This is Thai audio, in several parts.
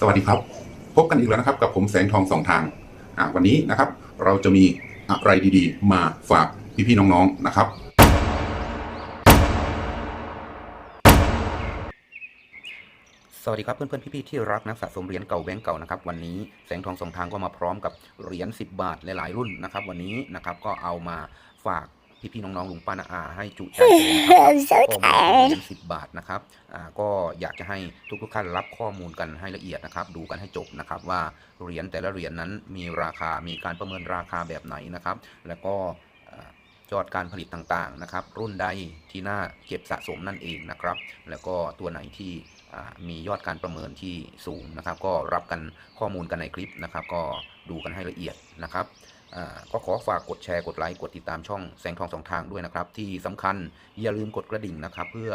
สวัสดีครับ พบกันอีกแล้วนะครับ กับผมแสงทองสองทางอ่าวันนี้นะครับ เราจะมีอะไรดีๆ มาฝากพี่ๆน้องๆนะครับ สวัสดีครับเพื่อนๆพี่ๆที่รักนักสะสมเหรียญเก่าแบงก์เก่านะครับ วันนี้แสงทองสองทางก็มาพร้อมกับเหรียญ10 บาทหลายๆรุ่นนะครับ วันนี้นะครับก็เอามาฝาก พี่ๆน้องๆลุงป้านาอาให้จุใจเลยครับ so ข้อมูลเหรี tired. ยญ10บาทนะครับอ่าก็อยากจะให้ทุกๆท่านรับข้อมูลกันให้ละเอียดนะครับ ดูกันให้จบนะครับว่าเหรียญแต่ละเหรียญนั้นมีราคามีการประเมินราคาแบบไหนนะครับ แล้วก็ยอดการผลิตต่างๆนะครับ รุ่นใดที่น่าเก็บสะสมนั่นเองนะครับ แล้วก็ตัวไหนที่มียอดการประเมินที่สูงนะครับ ก็รับกันข้อมูลกันในคลิปนะครับ ก็ดูกันให้ละเอียดนะครับ ก็ขอฝากกดแชร์กดไลค์กดติดตามช่องแสงทองสองทางด้วยนะครับ ที่สำคัญอย่าลืมกดกระดิ่งนะครับ เพื่อ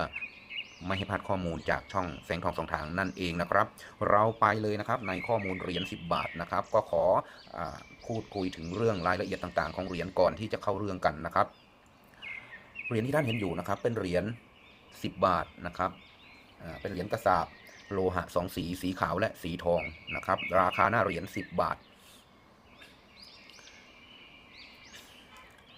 ไม่ให้พลาดข้อมูลจากช่องแสงทองสองทางนั่นเองนะครับ เราไปเลยนะครับในข้อมูลเหรียญ10 บาทนะครับ ก็ขออพูดคุยถึงเรื่องรายละเอียดต่างๆ ของเหรียญก่อนที่จะเข้าเรื่องกันนะครับเหรียญที่ท่านเห็นอยู่นะครับ เป็นเหรียญ10 บาทนะครับเป็นเหรียญกระสาบโลหะสองสีสีขาวและสีทองนะครับ ราคาหน้าเหรียญ10 บาท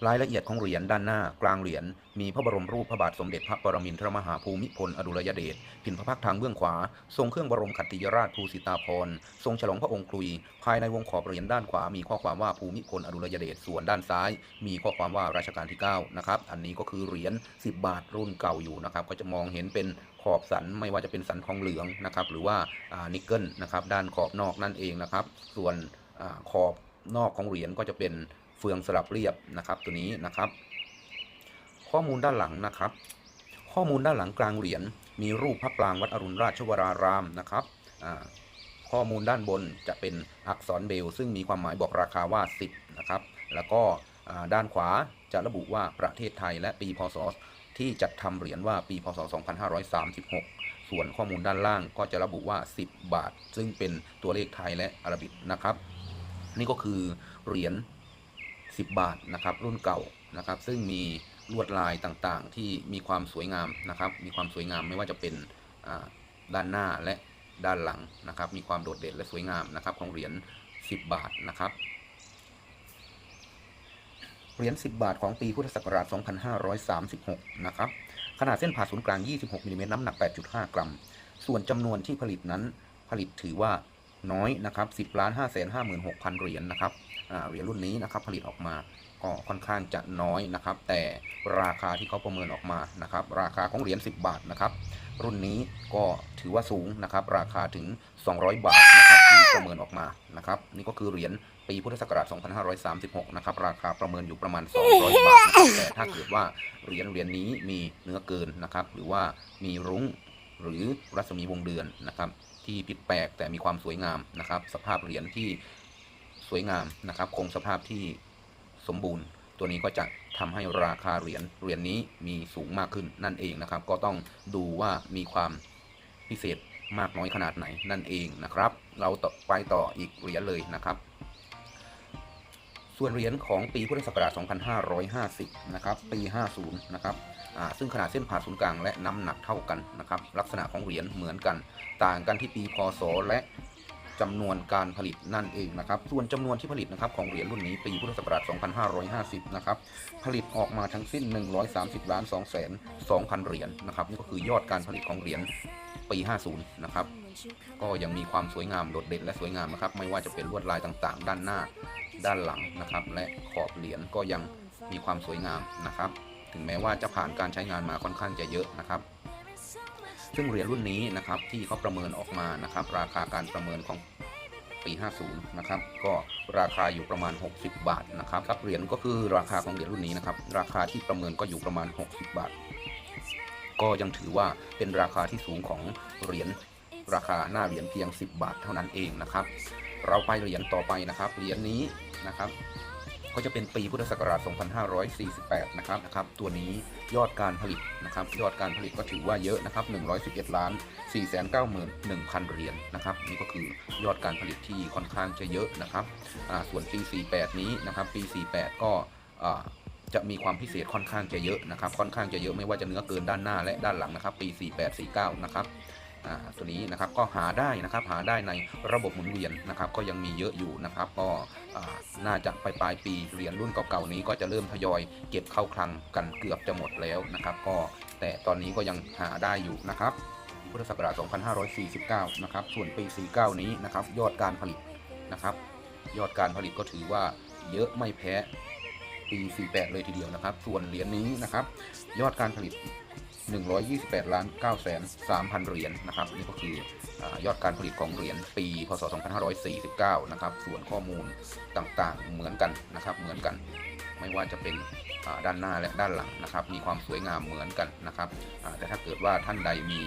รายละเอียดของเหรียญด้านหน้ากลางเหรียญมีพระบรมรูปพระบาทสมเด็จพระปรมินทรมหาภูมิพลอดุลยเดชพินพระพักทางเบื้องขวา ทรงเครื่องบรมขัตติยราชภูสิตาภรทรงฉลองพระองค์คลุย ภายในวงขอบเหรียญด้านขวา มีข้อความว่าภูมิพลอดุลยเดชส่วนด้านซ้าย มีข้อความว่ารัชกาลที่9นะครับอันนี้ก็คือเหรียญ10 บาทรุ่นเก่าอยู่นะครับก็จะมองเห็นเป็นขอบสันไม่ว่าจะเป็นสันทองเหลืองนะครับหรือว่านิกเกิลนะครับด้านขอบนอกนั่นเองนะครับส่วนอขอบนอกของเหรียญก็จะเป็น เฟืองสลับเรียบนะครับ ตัวนี้นะครับ ข้อมูลด้านหลังนะครับ ข้อมูลด้านหลังกลางเหรียญมีรูปพระปรางวัดอรุณราชวรารามนะครับข้อมูลด้านบนจะเป็นอักษรเบล ซึ่งมีความหมายบอกราคาว่า 10นะครับแล้วก็ด้านขวาจะระบุว่าประเทศไทยและปีพศที่จัดทำเหรียญว่าปีพศ 2536 ส่วนข้อมูลด้านล่างก็จะระบุว่า 10 บาท ซึ่งเป็นตัวเลขไทยและอาราบิกนะครับ นี่ก็คือเหรียญ 10 บาทนะครับรุ่นเก่านะครับ ซึ่งมีลวดลายต่างๆ ที่มีความสวยงามนะครับ มีความสวยงามไม่ว่าจะเป็นด้านหน้าและด้านหลังนะครับ มีความโดดเด่นและสวยงามนะครับของเหรียญ 10 บาทนะครับเหรียญ 10 บาทของปีพุทธศักราช 2536 นะครับ ขนาดเส้นผ่าศูนย์กลาง 26มิลลิเมตรน้ำหนัก 8.5 กรัม ส่วนจำนวนที่ผลิตนั้นผลิตถือว่าน้อยนะครับ 10ล้าน5 5 6 0 0 0 เหรียญนะครับ เหรียญรุ่นนี้นะครับผลิตออกมาก็ค่อนข้างจะน้อยนะครับ แต่ราคาที่เขาประเมินออกมานะครับ ราคาของเหรียญ10 บาทนะครับ รุ่นนี้ก็ถือว่าสูงนะครับ ราคาถึง 200 บาทนะครับที่ประเมินออกมานะครับ นี่ก็คือเหรียญปีพุทธศักราช 2536 นะครับ ราคาประเมินอยู่ประมาณ 200 บาทบแต่ถ้าเกิดว่าเหรียญเหรียญนี้มีเนื้อเกินนะครับ หรือว่ามีรุ้งหรือรัศมีวงเดือนนะครับ ที่ผิดแปลกแต่มีความสวยงามนะครับ สภาพเหรียญที่ สวยงามนะครับ คงสภาพที่สมบูรณ์ ตัวนี้ก็จะทำให้ราคาเหรียญเหรียญนี้มีสูงมากขึ้นนั่นเองนะครับ ก็ต้องดูว่ามีความพิเศษมากน้อยขนาดไหนนั่นเองนะครับ เราต่อไปต่ออีกเหรียญเลยนะครับ ส่วนเหรียญของปีพุทธศักราช 2550 นะครับ ปี 50 นะครับซึ่งขนาดเส้นผ่าศูนย์กลางและน้ำหนักเท่ากันนะครับ ลักษณะของเหรียญเหมือนกัน ต่างกันที่ปีพศและ จำนวนการผลิตนั่นเองนะครับ ส่วนจำนวนที่ผลิตนะครับของเหรียญรุ่นนี้ปีพุทธศักราช 2550 นะครับ ผลิตออกมาทั้งสิ้น 130 ล้าน2แสน2,000 เหรียญนะครับ นี่ก็คือยอดการผลิตของเหรียญปี 50 นะครับ ก็ยังมีความสวยงามโดดเด่นและสวยงามนะครับ ไม่ว่าจะเป็นลวดลายต่างๆ ด้านหน้า ด้านหลังนะครับ และขอบเหรียญก็ยังมีความสวยงามนะครับ ถึงแม้ว่าจะผ่านการใช้งานมาค่อนข้างจะเยอะนะครับซึ่งเหรียญรุ่นนี้นะครับที่เขาประเมินออกมานะครับ ราคาการประเมินของ ปี 50 นะครับ ก็ราคาอยู่ประมาณ 60 บาทนะครับครับเหรียญก็คือราคาของเหรียญรุ่นนี้นะครับ ราคาที่ประเมินก็อยู่ประมาณ 60 บาท ก็ยังถือว่าเป็นราคาที่สูงของเหรียญราคาหน้าเหรียญเพียง 10 บาทเท่านั้นเองนะครับ เราไปเหรียญต่อไปนะครับ เหรียญนี้นะครับ ก็จะเป็นปีพุทธศักราช 2548 นะครับนะครับ ตัวนี้ยอดการผลิตนะครับ ยอดการผลิตก็ถือว่าเยอะนะครับ 111 ล้าน 491,000 เหรียญนะครับ นี่ก็คือยอดการผลิตที่ค่อนข้างจะเยอะนะครับอ่าส่วนปี 48 นี้นะครับ ปี 48 ก็อ่าจะมีความพิเศษค่อนข้างจะเยอะนะครับ ค่อนข้างจะเยอะไม่ว่าจะเนื้อเกินด้านหน้าและด้านหลังนะครับ ปี 48 49 นะครับ ตัวนี้นะครับก็หาได้นะครับหาได้ในระบบหมุนเวียนนะครับก็ยังมีเยอะอยู่นะครับก็น่าจะไปปลายปีเหรียญรุ่นเก่าๆนี้ก็จะเริ่มทยอยเก็บเข้าคลังกันเกือบจะหมดแล้วนะครับก็แต่ตอนนี้ก็ยังหาได้อยู่นะครับพุทธศักราช 2549 นะครับส่วนปี 49 นี้นะครับยอดการผลิตนะครับยอดการผลิตก็ถือว่าเยอะไม่แพ้ปี 48 เลยทีเดียวนะครับ ส่วนเหรียญนี้นะครับยอดการผลิต 128ล้าน9แสน3,000 เหรียญนะครับนี่ก็คืออยอดการผลิตของเหรียญปี พศ 2549 นะครับ ส่วนข้อมูลต่างๆเหมือนกันนะครับเหมือนกัน ไม่ว่าจะเป็นด้านหน้าและด้านหลังนะครับ มีความสวยงามเหมือนกันนะครับแต่ถ้าเกิดว่าท่านใดมี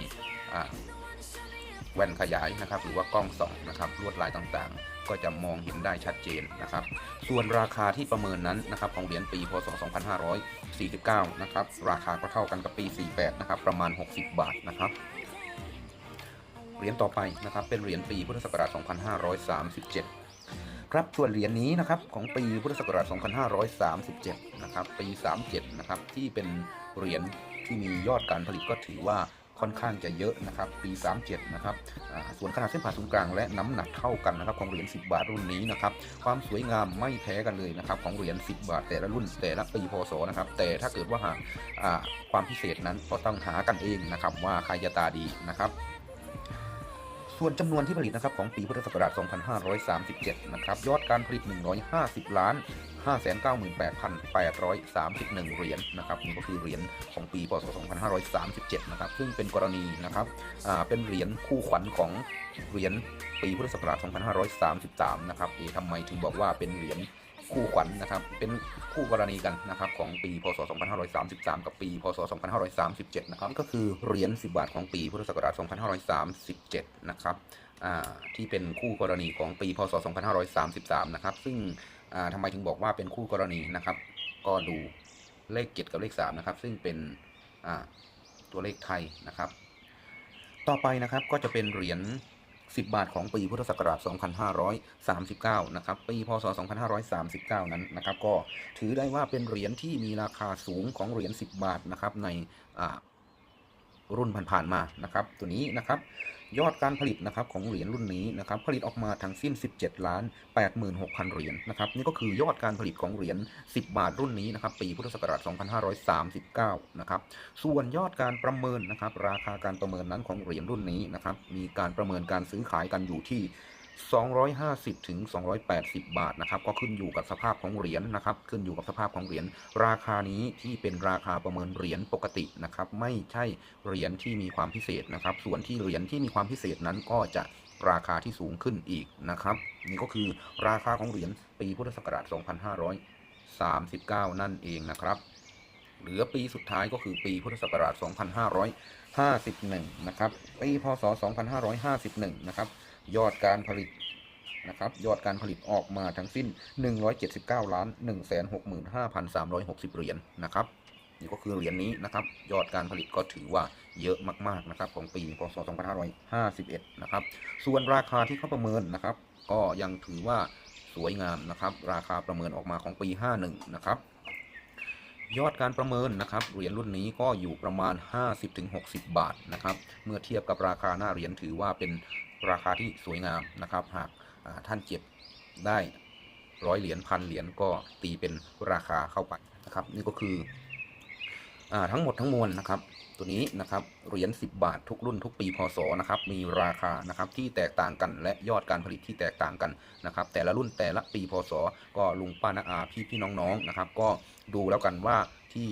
แว่นขยายนะครับ หรือว่ากล้องส่องนะครับลวดลายต่างๆ ก็จะมองเห็นได้ชัดเจนนะครับ ส่วนราคาที่ประเมินนั้นนะครับของเหรียญปีพศ 2549 นะครับ ราคาก็เท่ากันกับปี 48 นะครับ ประมาณ 60 บาทนะครับเหรียญต่อไปนะครับเป็นเหรียญปีพุทธศักราช 2537ครับส่วนเหรียญนี้นะครับของปีพุทธศักราช 2537 นะครับ ปี 37 นะครับที่เป็นเหรียญที่มียอดการผลิตก็ถือว่า ค่อนข้างจะเยอะนะครับปี 37 นะครับส่วนขนาดเส้นผ่าศูนย์กลางและน้ำหนักเท่ากันนะครับของเหรียญ 10 บาทรุ่นนี้นะครับความสวยงามไม่แพ้กันเลยนะครับของเหรียญ 10 บาทแต่ละรุ่นแต่ละปีพศนะครับแต่ถ้าเกิดว่าหากความพิเศษนั้นก็ต้องหากันเองนะครับว่าใครจะตาดีนะครับส่วนจำนวนที่ผลิตนะครับของปีพุทธศักราช 2537 นะครับ ยอดการผลิต 150 ล้าน 598,831 เหรียญนะครับนี่ก็คือเหรียญของปีพศ 2537 นะครับ ซึ่งเป็นกรณีนะครับอ่าเป็นเหรียญคู่ขวัญของเหรียญปีพุทธศักราช 2533 นะครับเอทำไมถึงบอกว่าเป็นเหรียญคู่ขวัญนะครับ เป็นคู่กรณีกันนะครับของปี พศ 2533 กับปี พศ 2537 นะครับ ก็คือเหรียญ 10 บาทของปีพุทธศักราช 2537 นะครับอ่าที่เป็นคู่กรณีของปี พศ 2533 นะครับ ซึ่ง ทำไมถึงบอกว่าเป็นคู่กรณีนะครับ ก็ดูเลข 7 กับเลข 3 นะครับ ซึ่งเป็นตัวเลขไทยนะครับ ต่อไปนะครับก็จะเป็นเหรียญ10 บาทของปีพุทธศักราช 2539 นะครับ ปี พศ 2539 นั้นนะครับ ก็ถือได้ว่าเป็นเหรียญที่มีราคาสูงของเหรียญ 10 บาทนะครับในรุ่นผ่านๆมานะครับ ตัวนี้นะครับ ยอดการผลิตนะครับของเหรียญรุ่นนี้นะครับผลิตออกมาทั้งสิ้น 17 ล้าน 86,000 เหรียญนะครับนี่ก็คือยอดการผลิตของเหรียญ 10 บาทรุ่นนี้นะครับปีพุทธศักราช 2539 นะครับส่วนยอดการประเมินนะครับราคาการประเมินนั้นของเหรียญรุ่นนี้นะครับมีการประเมินการซื้อขายกันอยู่ที่ 250ถึง280 บาทนะครับ ก็ขึ้นอยู่กับสภาพของเหรียญนะครับ ขึ้นอยู่กับสภาพของเหรียญราคานี้ที่เป็นราคาประเมินเหรียญปกตินะครับ ไม่ใช่เหรียญที่มีความพิเศษนะครับ ส่วนที่เหรียญที่มีความพิเศษนั้นก็จะราคาที่สูงขึ้นอีกนะครับ นี่ก็คือราคาของเหรียญปีพุทธศักราช 2539 นั่นเองนะครับ เหลือปีสุดท้ายก็คือปีพุทธศักราช 2551 นะครับ ปีพศ 2551 นะครับ ยอดการผลิตนะครับยอดการผลิตออกมาทั้งสิ้น 179ล้าน165,360 เหรียญนะครับนี่ก็คือเหรียญนี้นะครับ ยอดการผลิตก็ถือว่าเยอะมากๆนะครับของปีพศ2551 นะครับ ส่วนราคาที่เขาประเมินนะครับ ก็ยังถือว่าสวยงามนะครับ ราคาประเมินออกมาของปี 51 นะครับยอดการประเมินนะครับเหรียญรุ่นนี้ก็อยู่ประมาณ 50-60 บาทนะครับ เมื่อเทียบกับราคาหน้าเหรียญถือว่าเป็น ราคาที่สวยงามนะครับ หากท่านเก็บได้ร้อยเหรียญพันเหรียญก็ตีเป็นราคาเข้าไปนะครับ นี่ก็คืออทั้งหมดทั้งมวลนะครับ ตัวนี้นะครับเหรียญ10 บาททุกรุ่นทุกปีพศนะครับ มีราคานะครับที่แตกต่างกันและยอดการผลิตที่แตกต่างกันนะครับ แต่ละรุ่นแต่ละปีพศก็ลุงป้าน้าอาพี่พี่น้องๆนะครับ ก็ดูแล้วกันว่า ที่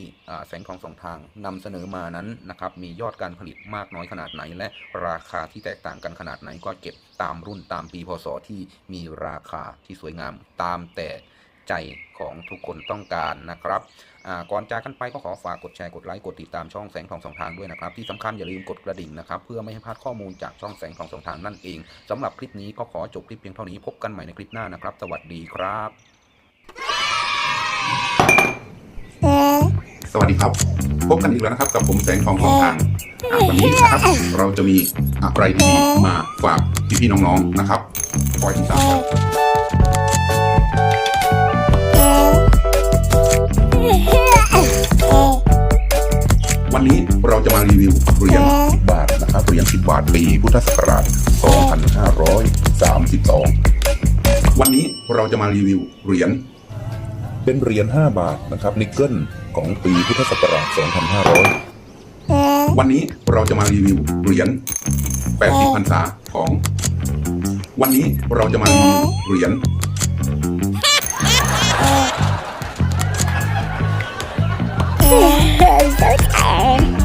แสงทองสองทางนำเสนอมานั้นนะครับมียอดการผลิตมากน้อยขนาดไหน และราคาที่แตกต่างกันขนาดไหนก็เก็บตามรุ่นตามปีพศที่มีราคาที่สวยงามตามแต่ใจของทุกคนต้องการนะครับก่อนจากกันไปก็ขอฝากกดแชร์กดไลค์กดติดตามช่องแสงทองสองทางด้วยนะครับ ที่สำคัญอย่าลืมกดกระดิ่งนะครับ เพื่อไม่ให้พลาดข้อมูลจากช่องแสงทองสองทางนั่นเองสำหรับคลิปนี้ก็ขอจบคลิปเพียงเท่านี้พบกันใหม่ในคลิปหน้านะครับ สวัสดีครับ สวัสดีครับ พบกันอีกแล้วนะครับ กับผมแสงทองสองทางอะวันนี้นะครับ เราจะมีอะไรดีๆมาฝากพี่ๆน้องๆนะครับคอยติดตามครับวันนี้เราจะมารีวิวเหรียญ10บาทนะครับเหรียญ10 บาทปีพุทธศักราช 2532 วันนี้เราจะมารีวิวเหรียญ เป็นเหรียญ 5 บาทนะครับนิกเกิลของปีพุทธศักราช 2500 วันนี้เราจะมารีวิวเหรียญ 80พรรษาของ วันนี้เราจะมารีวิวเหรียญ I'm so